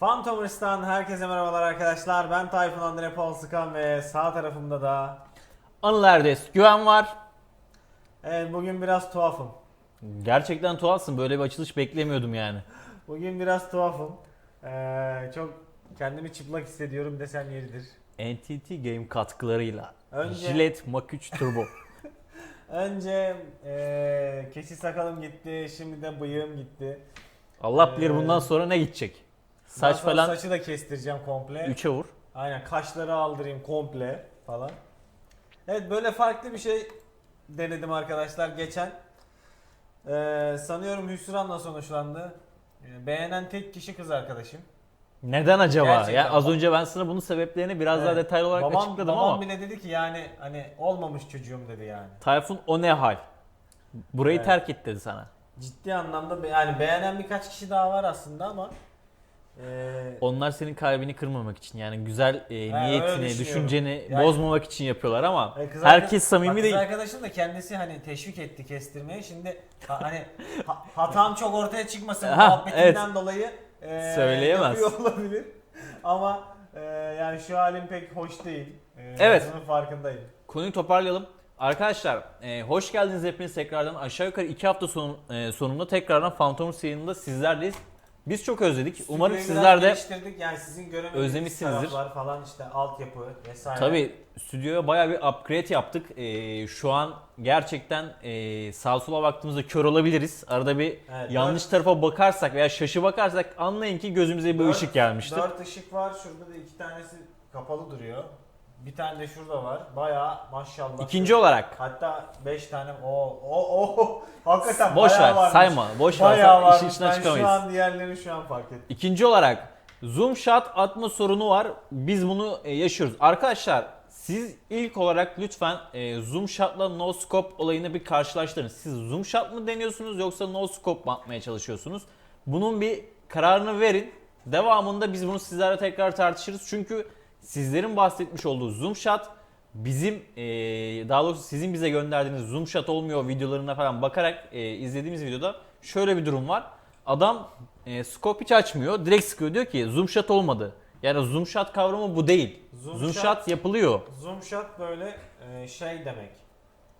Fantomers'tan herkese merhabalar arkadaşlar. Ben Tayfun Andre Polskan ve sağ tarafımda da Anıl Erdes, güven var. Evet bugün biraz tuhafım. Gerçekten tuhafsın. Böyle bir açılış beklemiyordum yani. Bugün biraz tuhafım. Ee, çok kendimi çıplak hissediyorum desem yeridir. NTT Game katkılarıyla Önce- Gillette Mach 3 Turbo. Önce ee, keçi sakalım gitti, şimdi de bıyığım gitti. Allah bilir Ee, bundan sonra ne gidecek. Saç sonra falan Saçı da kestireceğim komple. 3'e vur. Aynen kaşları aldırayım komple falan. Evet böyle farklı bir şey denedim arkadaşlar geçen. Ee, sanıyorum hüsranla sonuçlandı. Ee, beğenen tek kişi kız arkadaşım. Neden acaba? Gerçekten ya az bak- önce ben sana bunun sebeplerini biraz daha Evet. detaylı olarak babam, açıkladım babam ama bile dedi ki yani hani olmamış çocuğum dedi yani. Tayfun o ne hal? Burayı Evet. terk et dedi sana. Ciddi anlamda be- yani beğenen birkaç kişi daha var aslında ama ee, Onlar senin kalbini kırmamak için yani güzel e, öyle niyetini, düşünüyorum. düşünceni Yani- bozmamak için yapıyorlar ama e, kız herkes arka- samimi kız değil. arkadaşım da kendisi hani teşvik etti kestirmeye. Şimdi ha- hani ha- hatam çok ortaya çıkmasın Ha, muhabbetinden dolayı e, Söyleyemez. yapıyor olabilir. Ama e, yani şu halim pek hoş değil. E, Evet. Bunun farkındayım. Konuyu toparlayalım. Arkadaşlar e, hoş geldiniz hepiniz tekrardan. Aşağı yukarı 2 hafta son, e, sonunda tekrardan Phantom yayınında sizlerleyiz. Biz çok özledik. Umarım Stüdyoyu sizler biraz de geliştirdik. yani sizin göremediğiniz özlemişsinizdir. taraflar falan işte altyapı vesaire. tabi stüdyoya baya bir upgrade yaptık. E, şu an gerçekten e, sağa sola baktığımızda kör olabiliriz. Arada bir Evet, yanlış tarafa bakarsak veya şaşı bakarsak anlayın ki gözümüze bir Dört- ışık gelmiştir. Dört ışık var. Şurada da iki tanesi kapalı duruyor. Bir tane de şurada var. Bayağı maşallah. İkinci olarak Hatta 5 tane o o o hakikaten boş ver varmış. sayma. Boş ver. Bayağı varmış. işin içinden ben çıkamayız. şu an diğerlerini şu an fark ettim. İkinci olarak zoom shot atma sorunu var. Biz bunu e, yaşıyoruz. Arkadaşlar siz ilk olarak lütfen e, zoom shot'la no scope olayını bir karşılaştırın. Siz zoom shot mı deniyorsunuz yoksa no scope mu atmaya çalışıyorsunuz? Bunun bir kararını verin. Devamında biz bunu sizlerle tekrar tartışırız. Çünkü sizlerin bahsetmiş olduğu zoom shot bizim e, daha doğrusu sizin bize gönderdiğiniz zoom shot olmuyor videolarına falan bakarak e, izlediğimiz videoda şöyle bir durum var. Adam e, scope hiç açmıyor. Direkt sıkıyor diyor ki zoom shot olmadı. Yani zoom shot kavramı bu değil. Zoom Zoom, shot- shot yapılıyor. Zoom shot böyle e, şey demek.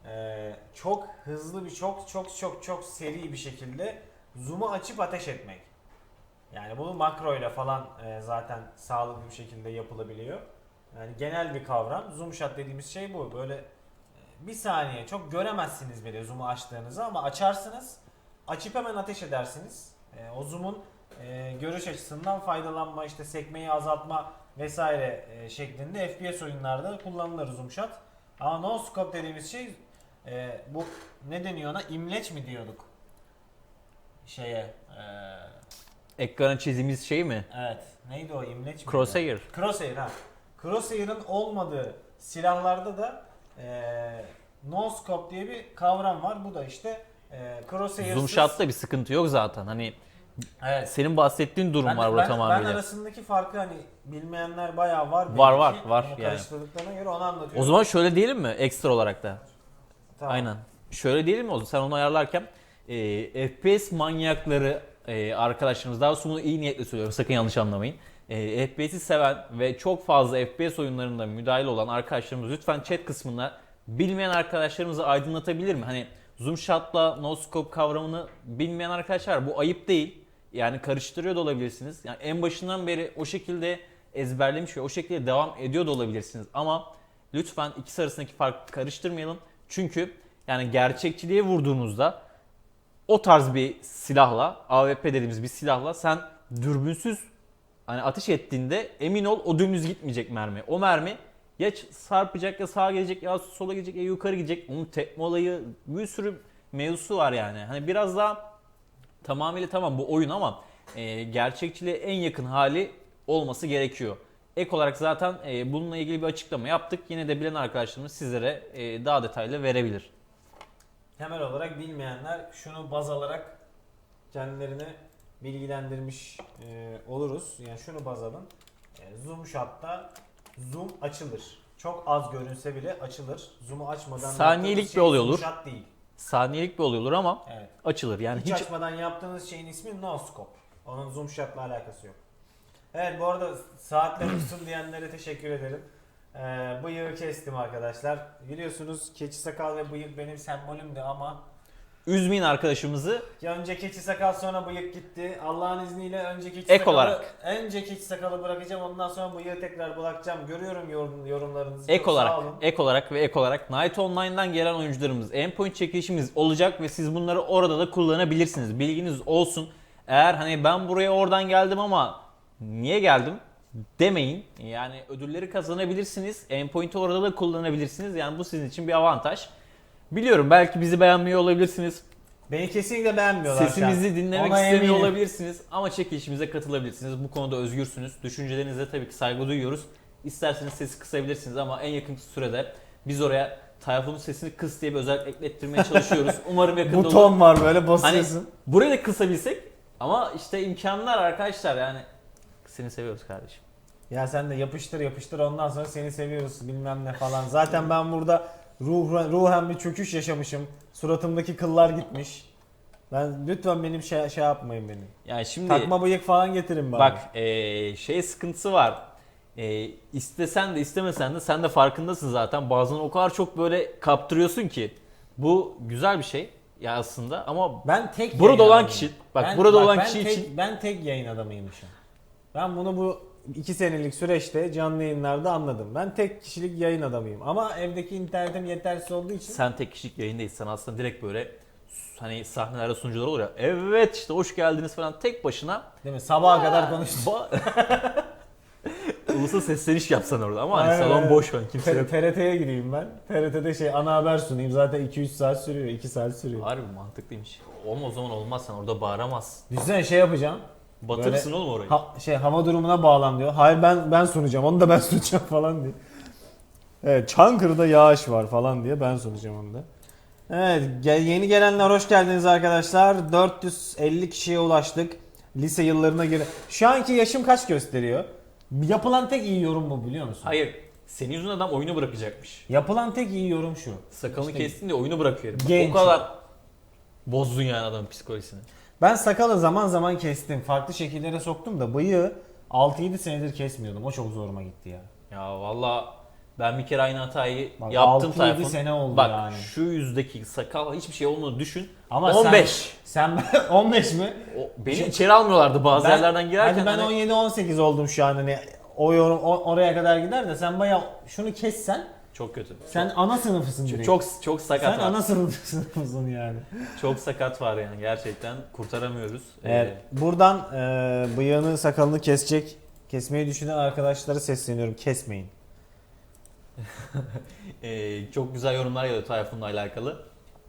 E, çok hızlı bir çok çok çok çok seri bir şekilde zoom'u açıp ateş etmek. Yani bunu makro ile falan e, zaten sağlıklı bir şekilde yapılabiliyor. Yani genel bir kavram. Zoom shot dediğimiz şey bu. Böyle e, bir saniye çok göremezsiniz bile zoom'u açtığınızı ama açarsınız. Açıp hemen ateş edersiniz. E, o zoom'un e, görüş açısından faydalanma, işte sekmeyi azaltma vesaire e, şeklinde FPS oyunlarda kullanılır zoom shot. Ama no scope dediğimiz şey e, bu ne deniyor ona? İmleç mi diyorduk? Şeye e, Ekrana çizdiğimiz şey mi? evet neydi o imleç mi? Crosshair. Crosshair ha. Crosshair'ın olmadığı silahlarda da e, no scope diye bir kavram var. Bu da işte e, crosshair'sız. Zoom shot'ta bir sıkıntı yok zaten. Hani Evet. senin bahsettiğin durum Ben, var ben, burada ben tamamıyla. arasındaki farkı hani bilmeyenler bayağı var. Var, var, var Onu yani. Karıştırdıklarına göre onu anlatıyorum. O zaman şöyle diyelim mi ekstra olarak da? Tamam. Aynen. Şöyle diyelim mi o zaman sen onu ayarlarken e, FPS manyakları e, arkadaşlarımız daha bunu iyi niyetle söylüyorum sakın yanlış anlamayın. E, FPS'i seven ve çok fazla FPS oyunlarında müdahil olan arkadaşlarımız lütfen chat kısmında bilmeyen arkadaşlarımızı aydınlatabilir mi? Hani zoom shot'la no scope kavramını bilmeyen arkadaşlar bu ayıp değil. Yani karıştırıyor da olabilirsiniz. Yani en başından beri o şekilde ezberlemiş ve o şekilde devam ediyor da olabilirsiniz. Ama lütfen ikisi arasındaki farkı karıştırmayalım. Çünkü yani gerçekçiliğe vurduğunuzda o tarz bir silahla, AWP dediğimiz bir silahla sen dürbünsüz hani ateş ettiğinde emin ol o dümdüz gitmeyecek mermi. O mermi ya sarpacak ya sağa gelecek ya sola gidecek ya yukarı gidecek. Onun tekme olayı bir sürü mevzusu var yani. Hani biraz daha tamamıyla tamam bu oyun ama e, gerçekçiliğe en yakın hali olması gerekiyor. Ek olarak zaten e, bununla ilgili bir açıklama yaptık. Yine de bilen arkadaşlarımız sizlere e, daha detaylı verebilir. Temel olarak bilmeyenler şunu baz alarak kendilerini bilgilendirmiş e, oluruz. Yani şunu baz alın. E, zoom shot'ta zoom açılır. Çok az görünse bile açılır. Zoom'u açmadan Saniyelik bir şey olay zoom olur. shot değil. Saniyelik bir olay olur ama Evet. açılır. Yani hiç, hiç açmadan yaptığınız şeyin ismi no scope. Onun zoom shot'la alakası yok. Evet bu arada saatler uçsun diyenlere teşekkür ederim. Ee, bıyığı kestim arkadaşlar. Biliyorsunuz keçi sakal ve bıyık benim sembolümdü ama Üzmeyin arkadaşımızı. ya önce keçi sakal sonra bıyık gitti. Allah'ın izniyle önce keçi Ek sakalı, olarak. önce keçi sakalı bırakacağım ondan sonra bıyığı tekrar bırakacağım. Görüyorum yorum, yorumlarınızı. Ek Çok sağ olarak, olun. ek olarak ve ek olarak Night Online'dan gelen oyuncularımız endpoint çekilişimiz olacak ve siz bunları orada da kullanabilirsiniz. Bilginiz olsun. Eğer hani ben buraya oradan geldim ama niye geldim demeyin. Yani ödülleri kazanabilirsiniz. Endpoint'i orada da kullanabilirsiniz. Yani bu sizin için bir avantaj. Biliyorum belki bizi beğenmiyor olabilirsiniz. Beni kesinlikle beğenmiyorlar. Sesimizi dinlemek Ona istemiyor eminim. olabilirsiniz ama çekilişimize katılabilirsiniz. Bu konuda özgürsünüz. Düşüncelerinize tabii ki saygı duyuyoruz. İsterseniz sesi kısabilirsiniz ama en yakın sürede biz oraya Tayfun'un sesini kıs diye bir özellik eklettirmeye çalışıyoruz. Umarım yakında olur. Buton var böyle Hani basıyorsun. burayı da kısabilsek ama işte imkanlar arkadaşlar yani seni seviyoruz kardeşim. Ya sen de yapıştır yapıştır ondan sonra seni seviyoruz bilmem ne falan. Zaten ben burada ruh, ruhen bir çöküş yaşamışım. Suratımdaki kıllar gitmiş. Ben lütfen benim şey, şey yapmayın beni. Yani şimdi Takma bıyık falan getirin bana. Bak eee, şey sıkıntısı var. Eee istesen de istemesen de sen de farkındasın zaten. Bazen o kadar çok böyle kaptırıyorsun ki. Bu güzel bir şey ya aslında ama ben tek Burada olan kişi- bak burada olan ben kişi tek, için- Ben tek yayın adamıymışım. Ben bunu bu iki senelik süreçte canlı yayınlarda anladım. Ben tek kişilik yayın adamıyım. Ama evdeki internetim yetersiz olduğu için sen tek kişilik yayındaysan aslında direkt böyle hani sahnelerde sunucular olur ya. Evet işte hoş geldiniz falan tek başına. değil mi? Sabaha kadar konuştum. Ba- Ulusa sesleniş yapsan orada ama hani salon boş an kimse yok. TRT'ye gideyim ben. TRT'de şey ana haber sunayım. Zaten 2-3 saat sürüyor. 2 saat sürüyor. Harbi mantıklıymış. Olma o zaman olmaz sen orada bağıramaz. Düşünsene şey yapacağım. Batırırsın oğlum orayı. Ha, şey hava durumuna bağlan diyor. Hayır ben ben sunacağım. Onu da ben sunacağım falan diye. Evet Çankırı'da yağış var falan diye ben sunacağım onu da. Evet gel- yeni gelenler hoş geldiniz arkadaşlar. 450 kişiye ulaştık. Lise yıllarına göre. Şu anki yaşım kaç gösteriyor? Yapılan tek iyi yorum bu biliyor musun? Hayır. Senin yüzünden adam oyunu bırakacakmış. Yapılan tek iyi yorum şu. Sakalını İşte kestin diye oyunu bırakıyor. herif. Bak, genç. O kadar bozdun yani adamın psikolojisini. Ben sakalı zaman zaman kestim. Farklı şekillere soktum da bıyığı 6-7 senedir kesmiyordum. O çok zoruma gitti ya. Ya valla ben bir kere aynı hatayı Bak, yaptım 6-7 Tayfun. sene oldu Bak yani. şu yüzdeki sakal hiçbir şey olmadığını düşün. Ama 15. Sen, sen 15 mi? O, beni Şey- içeri almıyorlardı bazı Ben- yerlerden girerken. Hadi ben hani- 17-18 oldum şu an hani o yorum o- oraya kadar gider de sen baya şunu kessen Çok kötü. sen ana sınıfısın direkt. çok çok sakat sen var. ana sınıf- sınıfısın yani. Çok sakat var yani gerçekten kurtaramıyoruz. Evet, buradan e, bıyığını sakalını kesecek kesmeyi düşünen arkadaşlara sesleniyorum kesmeyin. Ee, ee, çok güzel yorumlar geliyor Tayfun'la alakalı.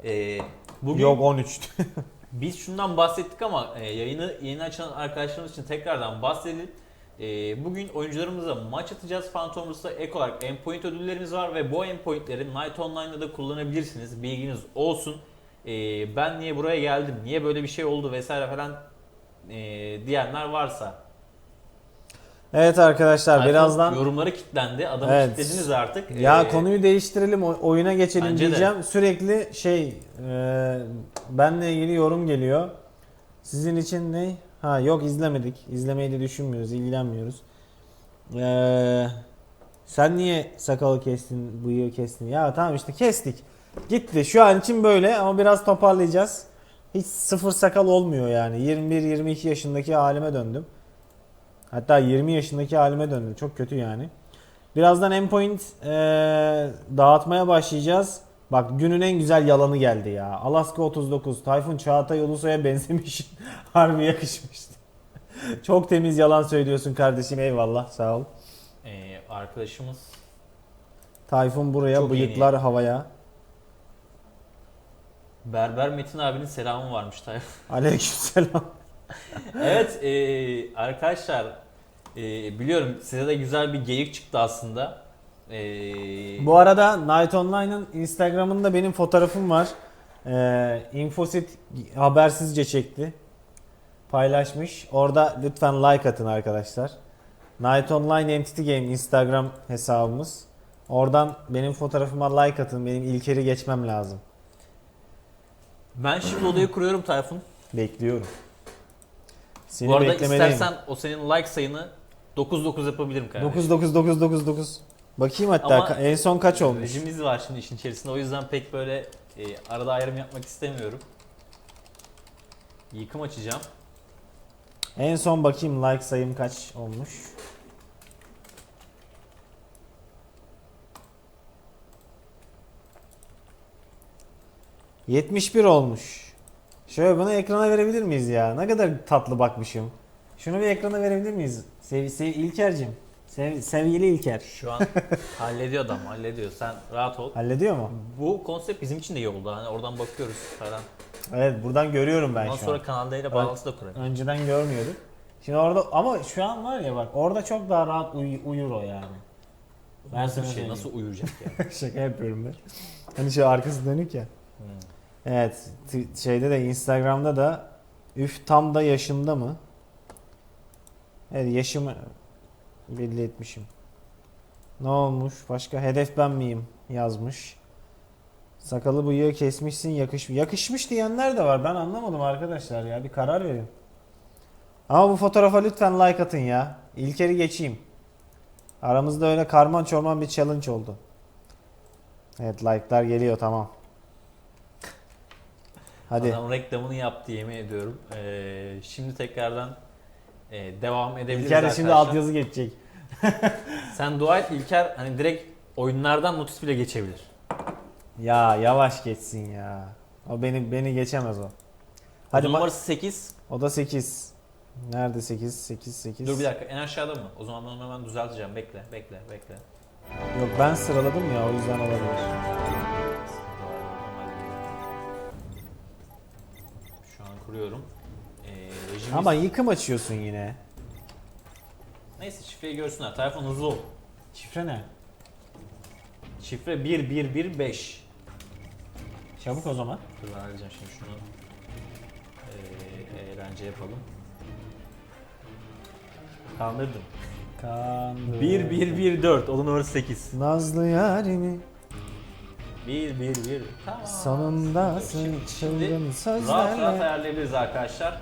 Ee, bugün Yok 13. Biz şundan bahsettik ama e, yayını yeni açan arkadaşlarımız için tekrardan bahsedelim. E, bugün oyuncularımıza maç atacağız. Phantoms'ta ek olarak endpoint ödüllerimiz var ve bu endpointleri Night Online'da da kullanabilirsiniz. Bilginiz olsun. E, ben niye buraya geldim, niye böyle bir şey oldu vesaire falan e, diyenler varsa. evet arkadaşlar Tayfun birazdan yorumları kilitlendi. Adamı Evet. kilitlediniz artık. Ya E, konuyu değiştirelim, oyuna geçelim Bence de. diyeceğim. Sürekli şey, e, benle ilgili yorum geliyor. Sizin için ne? Ha yok izlemedik. İzlemeyi de düşünmüyoruz, ilgilenmiyoruz. E, sen niye sakalı kestin, bıyığı kestin? Ya tamam işte kestik. Gitti. Şu an için böyle ama biraz toparlayacağız. Hiç sıfır sakal olmuyor yani. 21-22 yaşındaki halime döndüm. Hatta 20 yaşındaki halime döndüm. Çok kötü yani. Birazdan endpoint eee, dağıtmaya başlayacağız. Bak günün en güzel yalanı geldi ya. Alaska 39. Tayfun Çağatay Ulusoy'a benzemiş. Harbi yakışmıştı. Çok temiz yalan söylüyorsun kardeşim. Eyvallah. Sağ ol. e, arkadaşımız Tayfun buraya, Çok bıyıklar havaya. Berber Metin abinin selamı varmış Tayfun. Aleykümselam. evet e, arkadaşlar e, biliyorum size de güzel bir geyik çıktı aslında. E, Bu arada Night Online'ın Instagram'ında benim fotoğrafım var. Ee, Infosit habersizce çekti. Paylaşmış. Orada lütfen like atın arkadaşlar. Night Online Entity Game Instagram hesabımız. Oradan benim fotoğrafıma like atın. Benim İlker'i geçmem lazım. ben şimdi odayı kuruyorum Tayfun. Bekliyorum. Seni Bu arada beklemeliyim. istersen o senin like sayını 9-9 yapabilirim kardeşim. 9 9 9 9 9. Bakayım hatta Ama- en son kaç olmuş? Rejimiz var şimdi işin içerisinde. O yüzden pek böyle e, arada ayrım yapmak istemiyorum. Yıkım açacağım. En son bakayım like sayım kaç olmuş. ...71 olmuş. Şöyle bunu ekrana verebilir miyiz ya? Ne kadar tatlı bakmışım. Şunu bir ekrana verebilir miyiz? Sev, sev İlker'cim. Sev, sevgili İlker. Şu an hallediyor adam hallediyor. Sen rahat ol. Hallediyor mu? Bu konsept bizim için de iyi oldu. Hani oradan bakıyoruz falan. Evet buradan görüyorum ben Ondan şu sonra an. Kanal D ile bağlantısı da kurarım. Önceden görmüyorduk. Şimdi orada ama şu an var ya bak orada çok daha rahat uy- uyur o yani. Ben Nasıl sana bir şey? söyleyeyim. Nasıl uyuyacak ya? Şaka yapıyorum ben. Hani şu arkası dönük ya. Hmm. Evet t- şeyde de Instagram'da da üf tam da yaşımda mı? Evet yaşımı belli etmişim. Ne olmuş? Başka hedef ben miyim? Yazmış. Sakalı bıyığı kesmişsin yakış yakışmış diyenler de var. Ben anlamadım arkadaşlar ya. Bir karar verin. Ama bu fotoğrafa lütfen like atın ya. İlkeri geçeyim. Aramızda öyle karman çorman bir challenge oldu. Evet like'lar geliyor tamam. Hadi. Adam reklamını yaptı yemin ediyorum. Ee, şimdi tekrardan e, devam edebiliriz İlker de arkadaşlar. şimdi altyazı geçecek. Sen dua et İlker hani direkt oyunlardan notis bile geçebilir. Ya yavaş geçsin ya. O beni beni geçemez o. Hadi ma- numarası 8. o da 8. Nerede 8? 8 8. Dur bir dakika en aşağıda mı? O zaman ben onu hemen düzelteceğim. Bekle bekle bekle. Yok ben sıraladım ya o yüzden olabilir. Şu an kuruyorum. Ama yıkım açıyorsun yine. Neyse şifreyi görsünler. Telefon hızlı ol. Şifre ne? Şifre 1115. Çabuk o zaman. Dur ben halledeceğim şimdi şunu. Ee, eğlence yapalım. Kandırdım. Kandı. 1114. Onun numarası 8. Nazlı yarimi 111. Tamam. sonunda Şimdi- çılgın Rahat rahat sözlerle. ayarlayabiliriz arkadaşlar.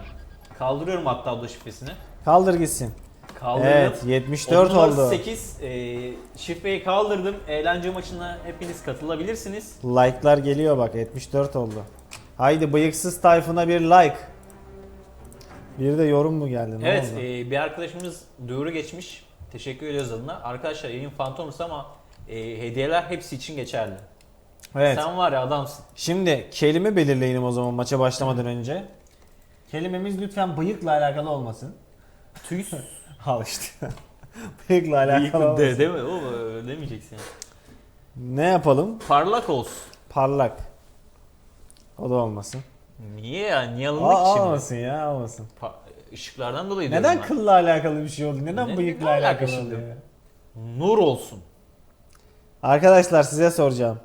Kaldırıyorum hatta abla şifresini. Kaldır gitsin. Kaldırdım. Evet 74 oldu. 8. Ee, şifreyi kaldırdım. Eğlence maçına hepiniz katılabilirsiniz. Like'lar geliyor bak 74 oldu. Haydi bıyıksız Tayfun'a bir like. Bir de yorum mu geldi? Ne evet oldu? e, bir arkadaşımız duyuru geçmiş. Teşekkür ediyoruz adına. Arkadaşlar yayın Phantoms ama e, hediyeler hepsi için geçerli. evet. Sen var ya adamsın. Şimdi kelime belirleyelim o zaman maça başlamadan önce. Kelimemiz lütfen bıyıkla alakalı olmasın. Tüys. Al işte. bıyıkla alakalı olmasın. de, değil mi? O öyle demeyeceksin. Ne yapalım? Parlak olsun. Parlak. O da olmasın. Niye ya? Niye Aa, alındık ki şimdi? olmasın ya olmasın. Pa- ışıklardan dolayı diyorum Neden ben. kılla alakalı bir şey oldu? Neden Ne- bıyıkla ne alaka alakalı şimdi? oldu ya? Nur olsun. Arkadaşlar size soracağım.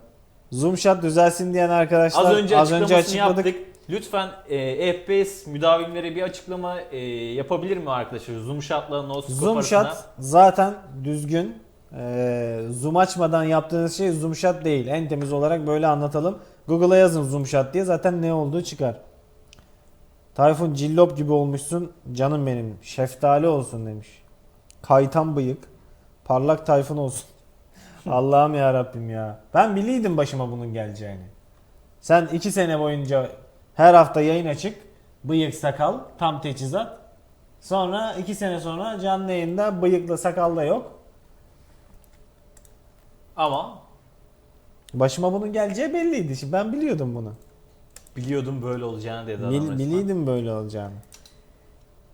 Zoom shot düzelsin diyen arkadaşlar Az önce açıklamasını açıkladık. yaptık. Lütfen e, FPS müdavimlere bir açıklama e, yapabilir mi arkadaşlar? Zoom shot'la no scope Zoom shot zaten düzgün. Ee, zoom açmadan yaptığınız şey zoom shot değil. En temiz olarak böyle anlatalım. Google'a yazın zoom shot diye zaten ne olduğu çıkar. Tayfun cillop gibi olmuşsun canım benim. Şeftali olsun demiş. Kaytan bıyık. Parlak Tayfun olsun. Allah'ım ya Rabbim ya. Ben biliydim başıma bunun geleceğini. Sen iki sene boyunca her hafta yayın açık. Bıyık sakal tam teçhizat. Sonra iki sene sonra canlı yayında bıyıkla sakal da yok. Ama Başıma bunun geleceği belliydi. Şimdi ben biliyordum bunu. biliyordum böyle olacağını dedi adam Bil, resmen. biliydim böyle olacağını.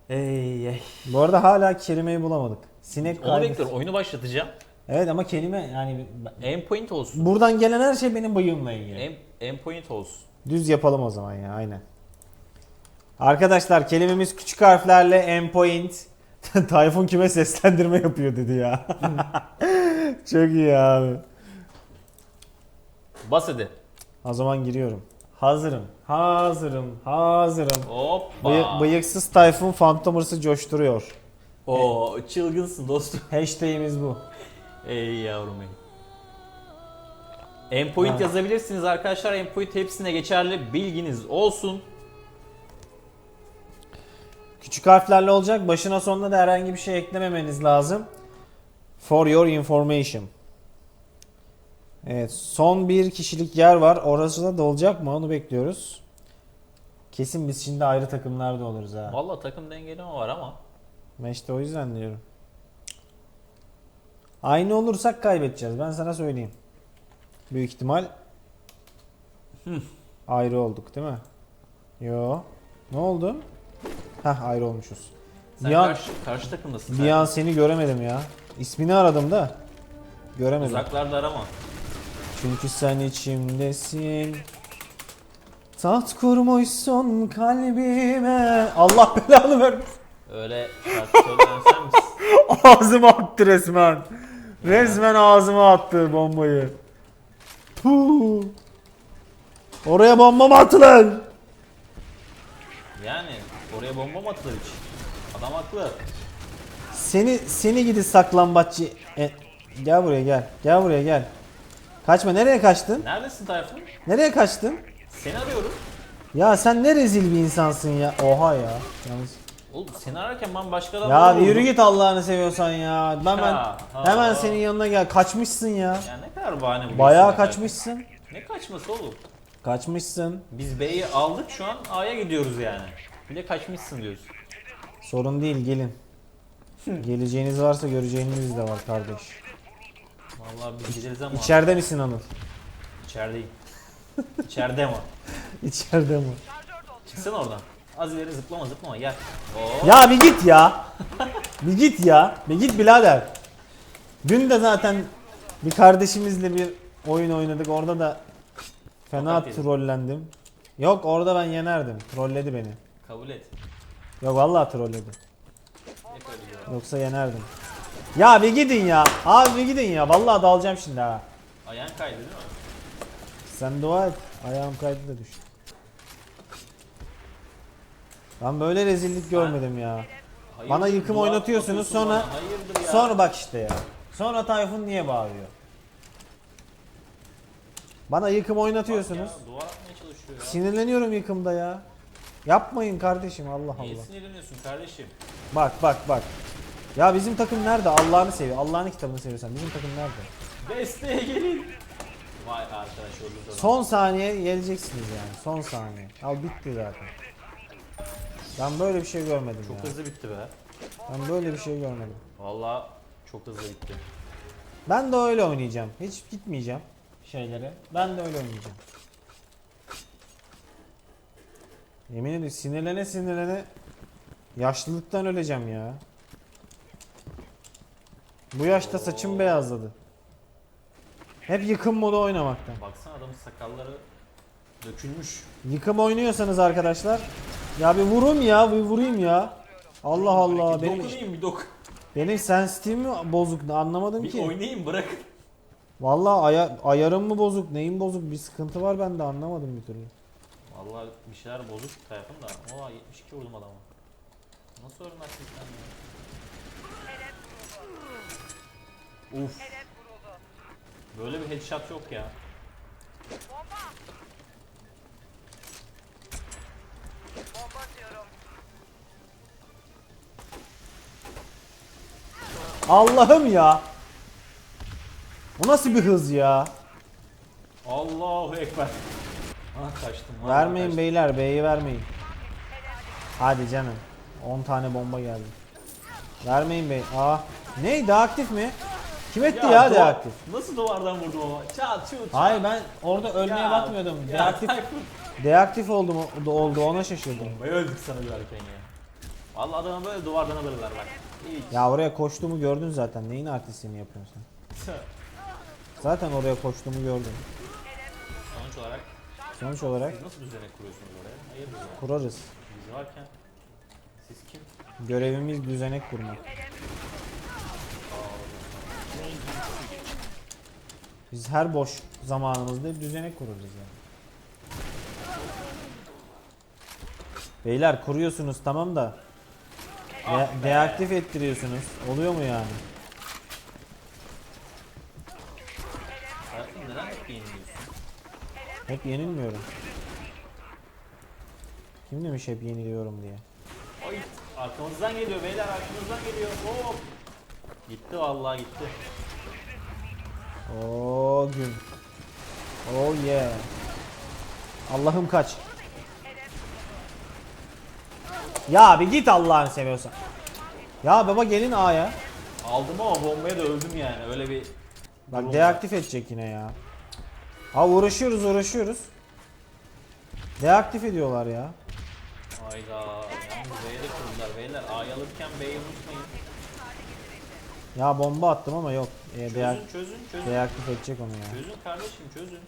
Ey, ey. Bu arada hala kelimeyi bulamadık. Sinek Onu bekliyorum. Oyunu başlatacağım. Evet ama kelime yani Endpoint olsun. buradan gelen her şey benim bıyığımla ilgili. End, endpoint olsun. Düz yapalım o zaman ya aynen. Arkadaşlar kelimemiz küçük harflerle endpoint. Tayfun kime seslendirme yapıyor dedi ya. Çok iyi abi. Bas hadi. O zaman giriyorum. Hazırım. Hazırım. Hazırım. Hoppa. Bıy- bıyıksız Tayfun Phantomers'ı coşturuyor. Oo çılgınsın dostum. Hashtag'imiz bu. Ey yavrum ey. Endpoint Ha. yazabilirsiniz arkadaşlar. Endpoint hepsine geçerli. Bilginiz olsun. Küçük harflerle olacak. Başına sonuna da herhangi bir şey eklememeniz lazım. For your information. Evet, son bir kişilik yer var. Orası da olacak mı? Onu bekliyoruz. Kesin biz şimdi ayrı takımlarda oluruz ha. Valla takım dengeleme var ama. Ben işte o yüzden diyorum. Aynı olursak kaybedeceğiz. Ben sana söyleyeyim. Büyük ihtimal ayrı olduk değil mi? Yo. Ne oldu? Heh ayrı olmuşuz. Sen Bir an- karşı, karşı takımdasın. Bir sen. an seni göremedim ya. İsmini aradım da göremedim. Uzaklarda arama. Çünkü sen içimdesin. Taht kurmuşsun kalbime. Allah belanı vermesin. Öyle şarkı söyleyen sen misin? Ağzıma attı resmen. Resmen ağzıma attı bombayı. Puh. Oraya bomba mı atılır? Yani oraya bomba mı atılır hiç? Adam haklı. Seni seni gidi saklambaççı. E, gel buraya gel. Gel buraya gel. Kaçma nereye kaçtın? Neredesin Tayfun? Nereye kaçtın? Seni arıyorum. Ya sen ne rezil bir insansın ya. Oha ya. Yalnız. Oğlum seni ararken ben başka adam Ya bir yürü git Allah'ını seviyorsan ya. Ben ben Ya, hemen aa. senin yanına gel. Kaçmışsın ya. Ya kadar bahane buluyorsun Bayağı ya Tayfun? kaçmışsın. Ne kaçması oğlum? Kaçmışsın. Biz B'yi aldık şu an A'ya gidiyoruz yani. Bir de kaçmışsın diyoruz. Sorun değil gelin. Geleceğiniz varsa göreceğiniz de var kardeş. Vallahi biz gideriz ama İçeride misin Anıl? içerideyim. İçeride ama. İçeride mi? Çıksana oradan. Az ileri zıplama zıplama gel. Oo. Ya bir git ya. bir git ya. Bir git birader. Dün de zaten bir kardeşimizle bir oyun oynadık. Orada da fena yedin. trollendim. Yok orada ben yenerdim. Trolledi beni. Kabul et. Yok vallahi trolledi. Yoksa yenerdim. Ya bir gidin ya. Abi bir gidin ya. Vallahi dalacağım şimdi ha. Ayağın kaydı değil mi? Sen dua et. Ayağım kaydı da düştü. Ben böyle rezillik görmedim ya. Hayırdır, Bana yıkım dua oynatıyorsunuz, atıyorsun sonra- bana, Hayırdır ya. Sonra bak işte ya. Sonra Tayfun niye bağırıyor? Bana yıkım oynatıyorsunuz. Ya, dua atmaya çalışıyor ya. Sinirleniyorum yıkımda ya. Yapmayın kardeşim Allah Niye Allah. sinirleniyorsun kardeşim? Bak bak bak. Ya bizim takım nerede? Allah'ını seviyor. Allah'ın kitabını seviyorsan bizim takım nerede? Desteğe gelin. Vay arkadaş öldürdü. Son saniye geleceksiniz yani. Son saniye. Al bitti zaten. Ben böyle bir şey görmedim Çok ya. hızlı bitti be. Ben böyle bir şey görmedim. Vallahi çok hızlı bitti. Ben de öyle oynayacağım. Hiç gitmeyeceğim şeylere. Ben de öyle oynayacağım. Yemin ediyorum sinirlene sinirlene yaşlılıktan öleceğim ya. Bu yaşta saçım beyazladı. Hep yıkım modu oynamaktan. Baksana adamın sakalları dökülmüş. Yıkım oynuyorsanız arkadaşlar ya bir vurun ya bir vurayım ya. Allah Allah benim dokunayım bir dok. Benim sensitivim mi bozuk anlamadım Bir ki. oynayayım bırak. Vallahi aya- ayarım mı bozuk, neyin bozuk bir sıkıntı var bende anlamadım bir türlü. Vallahi bir şeyler bozuk Tayfun da. Oha 72 vurdum adama. Nasıl ölmezsin sen ya? Uf. Böyle bir headshot yok ya. Allah'ım ya. Bu nasıl bir hız ya? Allahu ekber. Ah kaçtım. vallahi Vermeyin kaçtım. beyler, B'yi vermeyin. Hadi canım. 10 tane bomba geldi. Vermeyin bey. Aa. Ne? Deaktif mi? Kim etti ya, duvar- deaktif? Nasıl duvardan vurdum ama? Çat şut. Hayır ben orada ölmeye Ya, bakmıyordum. ya Deaktif Tayfun. deaktif oldu mu oldu ona şaşırdım. Bombayı öldük sana gülerken ya. Vallahi adamı böyle duvardan alırlar bak. Hiç. Ya oraya koştuğumu gördün zaten. Neyin artistliğini yapıyorsun sen? Zaten oraya koştuğumu gördün. Sonuç olarak Sonuç olarak siz nasıl düzenek kuruyorsunuz oraya? Hayırdır ya? kurarız. Biz varken siz kim? Görevimiz düzenek kurmak. Biz her boş zamanımızda düzenek kururuz yani. Beyler kuruyorsunuz tamam da de- deaktif ettiriyorsunuz. Oluyor mu yani? Tayfun neden hep yeniliyorsun? Hep yenilmiyorum. Kim demiş hep yeniliyorum diye. Ay Arkamızdan geliyor beyler arkamızdan geliyor. Hop. Gitti vallahi gitti. Oo gün. Oh yeah. Allah'ım kaç. Ya bir git Allah'ını seviyorsan. Ya baba gelin A'ya. Aldım ama bombaya da öldüm yani. Öyle bir Bak deaktif edecek yine ya. Ha uğraşıyoruz uğraşıyoruz. Deaktif ediyorlar ya. Hayda. Yalnız B'ye de kurdular beyler. A'yı alırken B'yi unutmayın. Ya bomba attım ama yok. E, deak- Çözün çözün çözün. deaktif edecek onu ya. Çözün kardeşim çözün.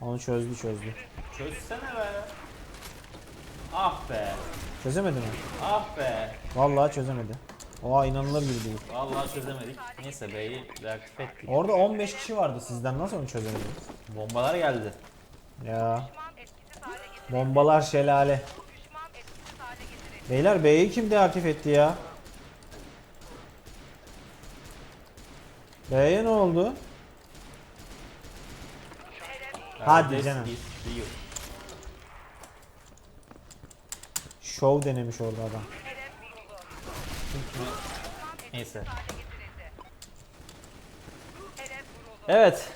Onu çözdü çözdü. Çözsene be. Ah be. Çözemedi mi? Ah be. Vallahi çözemedi. Oha inanılır gibi değil. Vallahi çözemedik. Neyse B'yi deaktif ettik. Orada 15 kişi vardı sizden nasıl onu çözemediniz? Bombalar geldi. Ya. Bombalar şelale. Beyler B'yi kim deaktif etti ya? B'ye ne oldu? Hadi canım. Show denemiş orada adam. Neyse. Evet.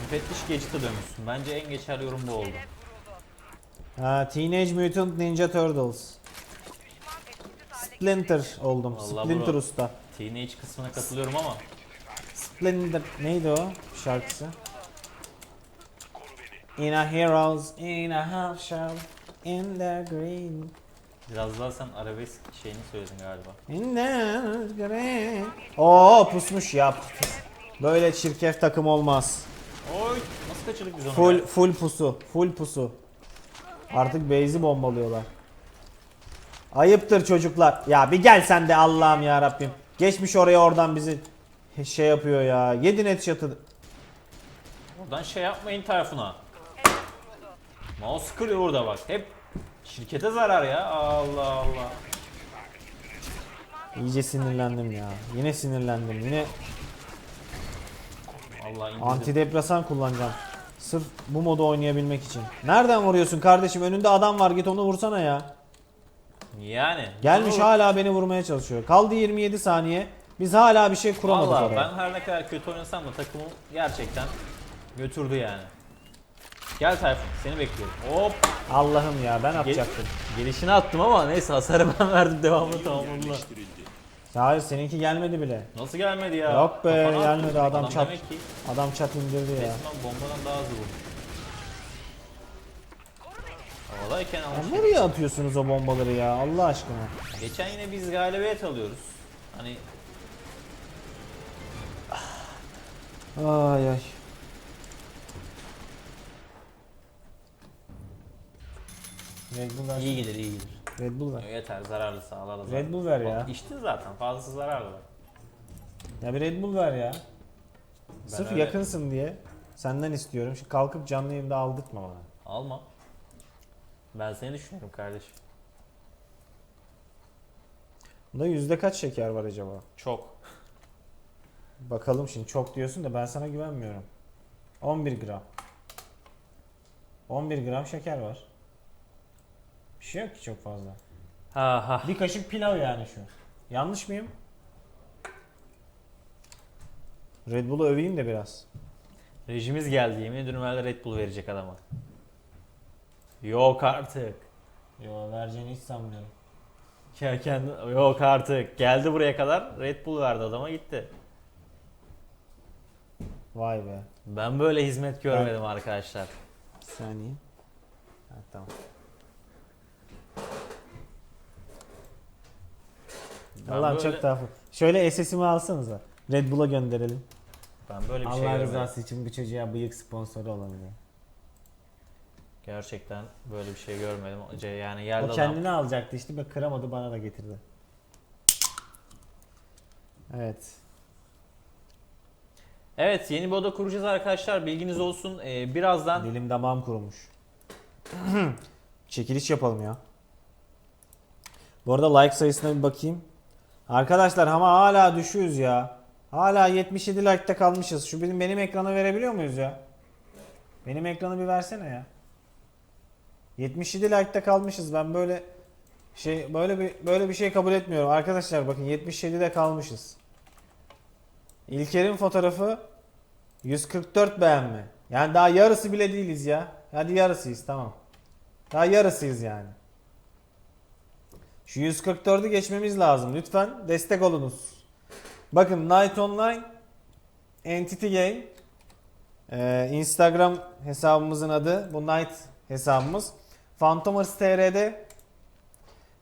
Müfettiş Gadget'a dönmüşsün. Bence en geçer yorum bu oldu. Ha, Teenage Mutant Ninja Turtles. Splinter oldum. Vallahi Splinter bro. usta. Teenage kısmına katılıyorum ama Splinter neydi o şarkısı? In a heroes in a half shell in the green biraz daha sen arabesk şeyini söyledin galiba. in the green. Oo pusmuş ya. Böyle çirkef takım olmaz. Oy nasıl kaçırdık biz onu? Full be? full pusu, full pusu. Artık base'i bombalıyorlar. Ayıptır çocuklar. Ya bir gel sen de Allah'ım ya Rabbim. Geçmiş oraya oradan bizi şey yapıyor ya. Yedin et şatı. Oradan şey yapmayın tarafına. Mouse kırıyor orada bak. Hep şirkete zarar ya. Allah Allah. İyice sinirlendim ya. Yine sinirlendim. Yine Allah indirdim. antidepresan kullanacağım. Sırf bu modu oynayabilmek için. Nereden vuruyorsun kardeşim? Önünde adam var git onu vursana ya. Yani. Gelmiş Bunu- hala beni vurmaya çalışıyor. Kaldı 27 saniye. Biz hala bir şey kuramadık Vallahi oraya. ben her ne kadar kötü oynasam da takımım gerçekten götürdü yani. Gel Tayfun seni bekliyorum. Hop. Allah'ım ya ben atacaktım. Gelişini attım ama neyse hasarı ben verdim devamlı tamamladılar. Hayır seninki gelmedi bile. Nasıl gelmedi ya? Yok be, Kafana gelmedi, attım. adam çat- Demek ki Adam çat indirdi ya. resmen bombadan daha hızlı vurdu. Havadayken almış. nereye atıyorsunuz o bombaları ya Allah aşkına? Geçen yine biz galibiyet alıyoruz. Hani Ay ay. Red Bull ver. iyi gelir iyi gelir. Red Bull ver. Yeter zararlı sağlarla zaten. Red Bull ver ya. İçtin zaten fazlası zararlı. Ya bir Red Bull ver ya. Ben Sırf öyle- yakınsın diye senden istiyorum. Şu kalkıp canlı yayında aldırtma bana. Alma. Ben seni düşünüyorum kardeşim. Bunda yüzde kaç şeker var acaba? Çok. Bakalım şimdi çok diyorsun da ben sana güvenmiyorum. 11 gram. 11 gram şeker var. Bir şey yok ki çok fazla. Ha ha. Bir kaşık pilav yani şu. Yanlış mıyım? Red Bull'u öveyim de biraz. Rejimiz geldi. Yemin ediyorum herhalde Red Bull verecek adama. Yok artık. Yo vereceğini hiç sanmıyorum. Ya kendi yok artık. Geldi buraya kadar Red Bull verdi adama gitti. Vay be. Ben böyle hizmet görmedim arkadaşlar. Bir saniye. Ha, tamam. Ben Allah'ım böyle- çok daha Şöyle SS'imi alsanıza. Red Bull'a gönderelim. Ben böyle bir şey Allah görmedim. rızası için bu çocuğa bıyık sponsoru olalım. Gerçekten böyle bir şey görmedim. Ce- Yani yerde O adam kendini alacaktı işte bak kıramadı bana da getirdi. Evet. Evet yeni bir oda kuracağız arkadaşlar. Bilginiz olsun. Ee, birazdan Dilim damağım kurumuş. Çekiliş yapalım ya. Bu arada like sayısına bir bakayım. Arkadaşlar ama hala düşüyoruz ya. Hala 77 like'ta kalmışız. Şu benim benim ekranı verebiliyor muyuz ya? Benim ekranı bir versene ya. 77 like'ta kalmışız. Ben böyle Şey böyle bir böyle bir şey kabul etmiyorum. Arkadaşlar bakın 77'de kalmışız. İlker'in fotoğrafı 144 beğenme. Yani daha yarısı bile değiliz ya. Hadi yarısıyız tamam. Daha yarısıyız yani. Şu 144'ü geçmemiz lazım. Lütfen destek olunuz. Bakın Night Online Entity Game ee, Instagram hesabımızın adı. Bu Night hesabımız. Phantomers TR'de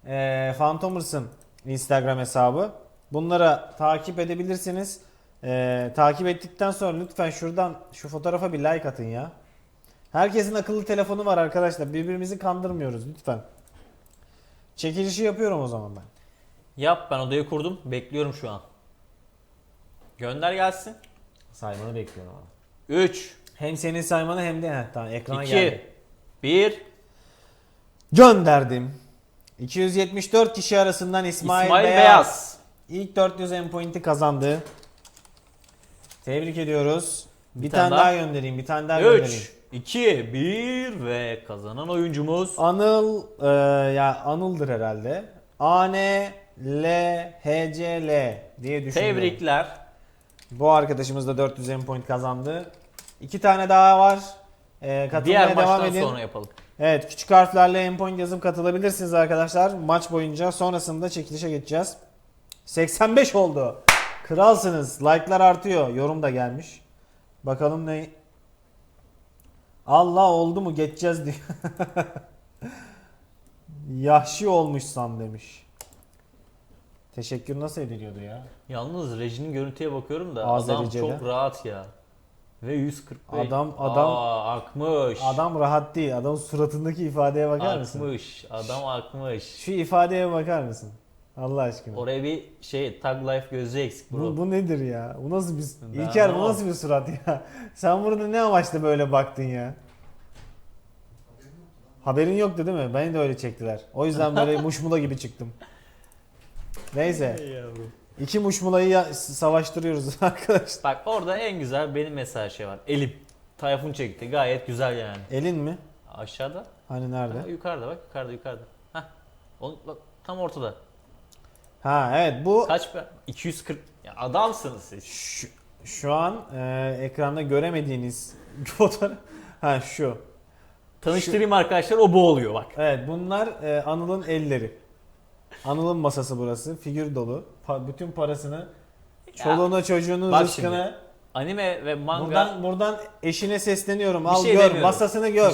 e, Phantomers'ın Instagram hesabı. Bunlara takip edebilirsiniz. Ee, takip ettikten sonra lütfen şuradan şu fotoğrafa bir like atın ya. Herkesin akıllı telefonu var arkadaşlar. Birbirimizi kandırmıyoruz lütfen. Çekilişi yapıyorum o zaman ben. Yap ben odayı kurdum. Bekliyorum şu an. Gönder gelsin. Saymanı bekliyorum ama. 3, Hem senin saymanı hem de heh, tamam ekrana 2, geldi. 1. Gönderdim. 274 kişi arasından İsmail, İsmail Beyaz. Beyaz. İlk 400 endpoint'i kazandı. Tebrik ediyoruz. Bir, Bir tane, tane daha. daha. göndereyim. Bir tane daha göndereyim. 3, 2, 1 ve kazanan oyuncumuz Anıl e, ya Anıl'dır herhalde. A N L H C L diye düşünüyorum. Tebrikler. Bu arkadaşımız da 400 endpoint kazandı. İki tane daha var. E, katılmaya Diğer devam maçtan edin. sonra yapalım. Evet küçük harflerle endpoint yazıp katılabilirsiniz arkadaşlar. Maç boyunca sonrasında çekilişe geçeceğiz. 85 oldu. Kralsınız. Like'lar artıyor. Yorum da gelmiş. Bakalım ne? Allah oldu mu geçeceğiz diyor. Yahşi olmuşsan demiş. Teşekkür nasıl ediliyordu ya? Yalnız rejinin görüntüye bakıyorum da Azerice'de. adam çok rahat ya. Ve 145. Adam- adam- Aa, akmış. Adam rahat değil. Adamın suratındaki ifadeye bakar mısın? akmış. Adam akmış. Şu ifadeye bakar mısın? Allah aşkına. Oraya bir şey tag life gözü eksik bro. Bu, bu nedir ya? Bu nasıl bir Ben İlker bu anlamadım. nasıl bir surat ya? Sen burada ne amaçla böyle baktın ya? Haberin yoktu değil mi? Beni de öyle çektiler. O yüzden böyle muşmula gibi çıktım. Neyse. İki muşmulayı ya- savaştırıyoruz arkadaşlar. Bak orada en güzel benim mesela şey var. Elim. Tayfun çekti. Gayet güzel yani. Elin mi? Aşağıda. Hani Ha, nerede? yukarıda bak. Yukarıda yukarıda. Hah. Onu, bak, tam ortada. Ha evet bu Kaç be? 240. Ya adamsınız siz. şu, şu an e, ekranda göremediğiniz fotoğraf. Ha şu. Tanıştırayım arkadaşlar o bu oluyor bak. Evet bunlar e, Anıl'ın elleri. Anıl'ın masası burası. Figür dolu. Pa- bütün parasını çoluğuna çocuğunun bak rızkını Anime ve manga buradan buradan eşine sesleniyorum. Al şey gör demiyorum. masasını gör.